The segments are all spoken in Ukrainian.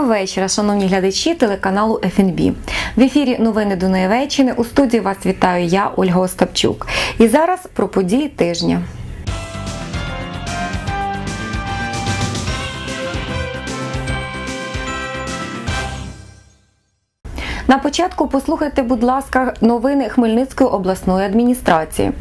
Доброго вечора, шановні глядачі телеканалу ФНБ. В ефірі Новини Дунаєвеччини. У студії вас вітаю я, Ольга Остапчук. І зараз про події тижня. На початку послухайте, будь ласка, новини Хмельницької обласної адміністрації.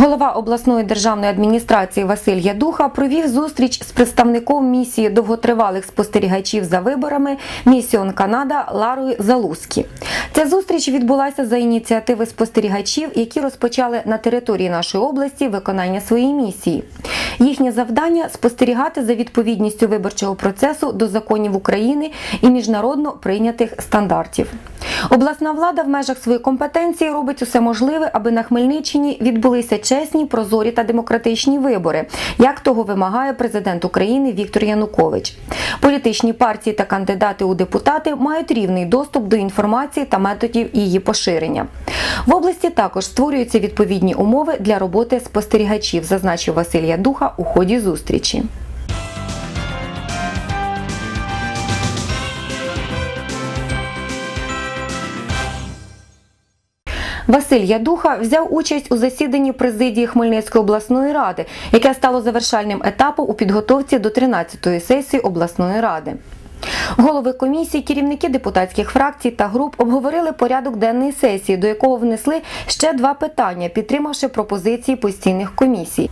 Голова обласної державної адміністрації Василь Ядуха провів зустріч з представником місії довготривалих спостерігачів за виборами Місіон Канада Ларою Залускі. Ця зустріч відбулася за ініціативи спостерігачів, які розпочали на території нашої області виконання своєї місії. Їхнє завдання спостерігати за відповідністю виборчого процесу до законів України і міжнародно прийнятих стандартів. Обласна влада в межах своєї компетенції робить усе можливе, аби на Хмельниччині відбулися чесні, прозорі та демократичні вибори, як того вимагає президент України Віктор Янукович. Політичні партії та кандидати у депутати мають рівний доступ до інформації та методів її поширення. В області також створюються відповідні умови для роботи спостерігачів, зазначив Василь Ядуха у ході зустрічі. Василь Ядуха взяв участь у засіданні президії Хмельницької обласної ради, яке стало завершальним етапом у підготовці до 13-ї сесії обласної ради. Голови комісії, керівники депутатських фракцій та груп обговорили порядок денної сесії, до якого внесли ще два питання, підтримавши пропозиції постійних комісій.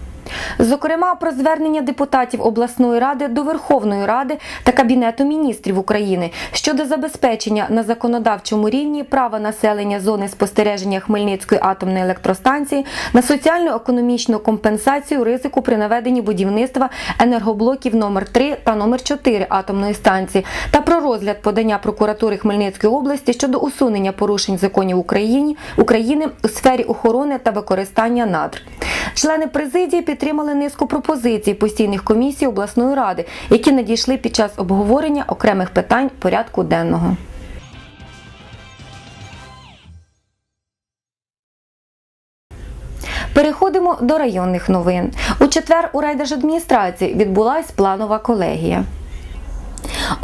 Зокрема, про звернення депутатів обласної ради до Верховної Ради та Кабінету міністрів України щодо забезпечення на законодавчому рівні права населення зони спостереження Хмельницької атомної електростанції на соціально-економічну компенсацію ризику при наведенні будівництва енергоблоків номер 3 та номер 4 атомної станції та про розгляд подання прокуратури Хмельницької області щодо усунення порушень законів України України у сфері охорони та використання надр. Члени президії підтримали низку пропозицій постійних комісій обласної ради, які надійшли під час обговорення окремих питань порядку денного. Переходимо до районних новин. У четвер у райдержадміністрації відбулася планова колегія.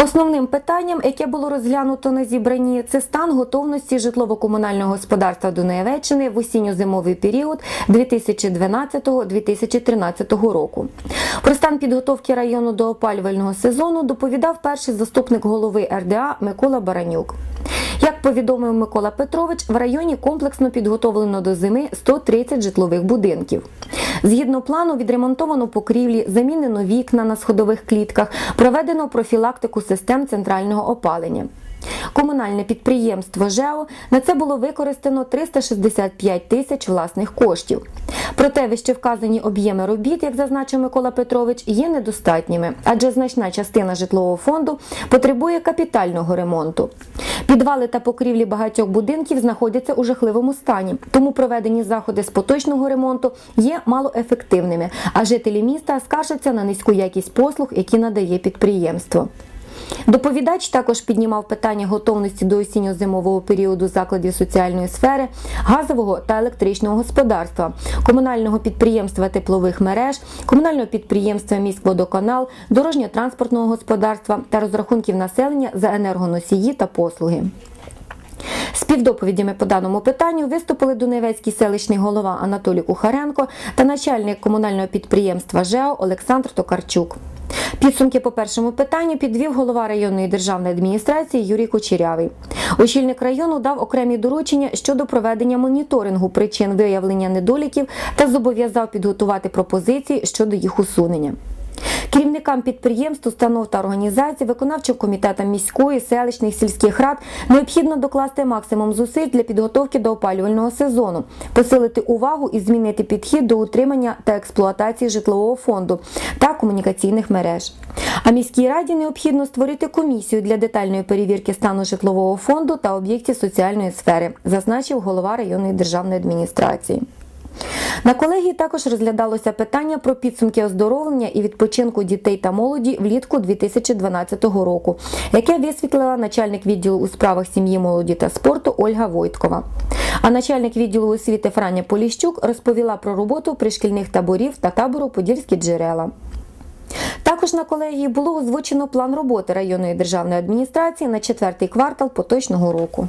Основним питанням, яке було розглянуто на зібранні, це стан готовності житлово-комунального господарства Дунаєвеччини в осінньо-зимовий період 2012-2013 року. Про стан підготовки району до опалювального сезону доповідав перший заступник голови РДА Микола Баранюк. Як повідомив Микола Петрович, в районі комплексно підготовлено до зими 130 житлових будинків. Згідно плану, відремонтовано покрівлі, замінено вікна на сходових клітках, проведено профілактику систем центрального опалення. Комунальне підприємство ЖЕО на це було використано 365 тисяч власних коштів. Проте вище вказані об'єми робіт, як зазначив Микола Петрович, є недостатніми, адже значна частина житлового фонду потребує капітального ремонту. Підвали та покрівлі багатьох будинків знаходяться у жахливому стані, тому проведені заходи з поточного ремонту є малоефективними, а жителі міста скаржаться на низьку якість послуг, які надає підприємство. Доповідач також піднімав питання готовності до осінньо-зимового періоду закладів соціальної сфери, газового та електричного господарства, комунального підприємства теплових мереж, комунального підприємства міськводоканал, дорожньо-транспортного господарства та розрахунків населення за енергоносії та послуги. Співдоповідями по даному питанню виступили Дуневецький селищний голова Анатолій Кухаренко та начальник комунального підприємства ЖЕО Олександр Токарчук. Підсумки по першому питанню підвів голова районної державної адміністрації Юрій Кучерявий. Очільник району дав окремі доручення щодо проведення моніторингу причин виявлення недоліків та зобов'язав підготувати пропозиції щодо їх усунення. Керівникам підприємств, установ та організацій, виконавчим комітетам міської, селищних, сільських рад необхідно докласти максимум зусиль для підготовки до опалювального сезону, посилити увагу і змінити підхід до утримання та експлуатації житлового фонду та комунікаційних мереж. А міській раді необхідно створити комісію для детальної перевірки стану житлового фонду та об'єктів соціальної сфери, зазначив голова районної державної адміністрації. На колегії також розглядалося питання про підсумки оздоровлення і відпочинку дітей та молоді влітку 2012 року, яке висвітлила начальник відділу у справах сім'ї, молоді та спорту Ольга Войткова. А начальник відділу освіти Франя Поліщук розповіла про роботу пришкільних таборів та табору Подільські джерела. Також на колегії було озвучено план роботи районної державної адміністрації на четвертий квартал поточного року.